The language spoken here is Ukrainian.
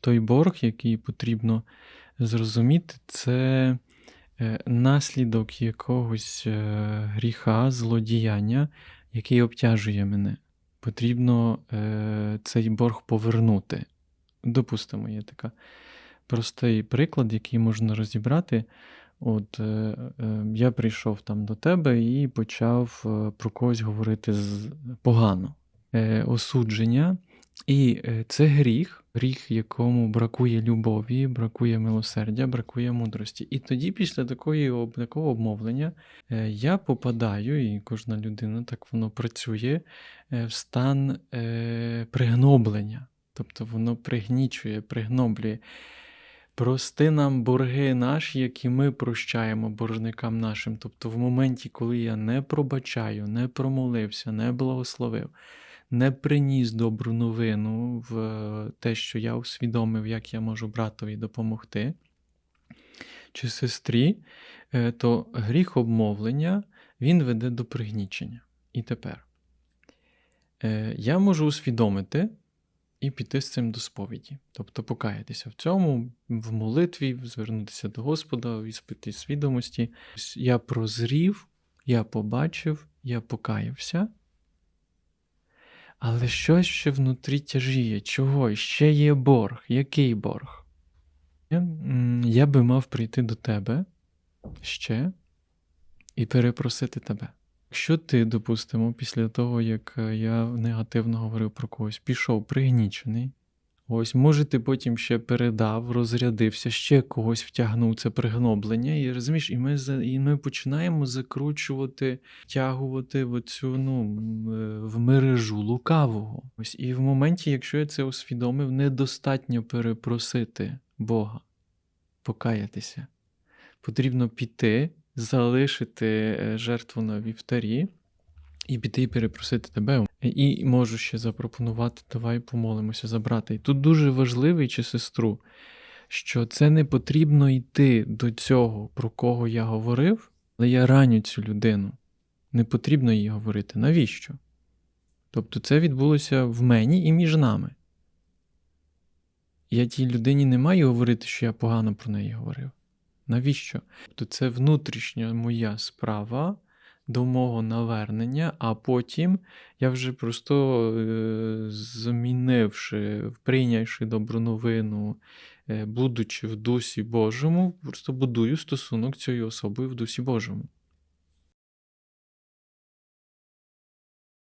Той борг, який потрібно зрозуміти, це е, наслідок якогось е, гріха, злодіяння, який обтяжує мене. Потрібно е, цей борг повернути. Допустимо, є така простий приклад, який можна розібрати. От е, я прийшов там до тебе і почав про когось говорити з- погано. Е, осудження. І е, це гріх, гріх, якому бракує любові, бракує милосердя, бракує мудрості. І тоді, після такої, такого обмовлення, е, я попадаю, і кожна людина так воно працює, е, в стан пригноблення. Тобто воно пригнічує, пригноблює. Прости нам борги наші, які ми прощаємо боржникам нашим. Тобто, в моменті, коли я не пробачаю, не промолився, не благословив, не приніс добру новину в е, те, що я усвідомив, як я можу братові допомогти чи сестрі, е, то гріх обмовлення він веде до пригнічення. І тепер е, я можу усвідомити і піти з цим до сповіді, тобто покаятися в цьому, в молитві, звернутися до Господа, іспити свідомості. Я прозрів, я побачив, я покаявся. Але щось ще внутрі тяжіє. Чого? Ще є борг. Який борг? Я, би мав прийти до тебе ще і перепросити тебе. Якщо ти, допустимо, після того, як е, я негативно говорив про когось, пішов пригнічений, ось, може, ти потім ще передав, розрядився, ще когось втягнув це пригноблення, і розумієш, і ми, і ми починаємо закручувати, втягувати в оцю, ну, е, в мережу лукавого. Ось, і в моменті, якщо я це усвідомив, недостатньо перепросити Бога, покаятися. Потрібно піти, залишити е, жертву на вівтарі і піти перепросити тебе. І можу ще запропонувати, давай помолимося за брата. І тут дуже важливий чи сестру, що це не потрібно йти до цього, про кого я говорив, але я раню цю людину. Не потрібно їй говорити. Навіщо? Тобто це відбулося в мені і між нами. Я тій людині не маю говорити, що я погано про неї говорив. Навіщо? Тобто це внутрішня моя справа до мого навернення, а потім я вже просто е, змінивши, прийнявши добру новину, е, будучи в дусі Божому, просто будую стосунок цією особою в дусі Божому.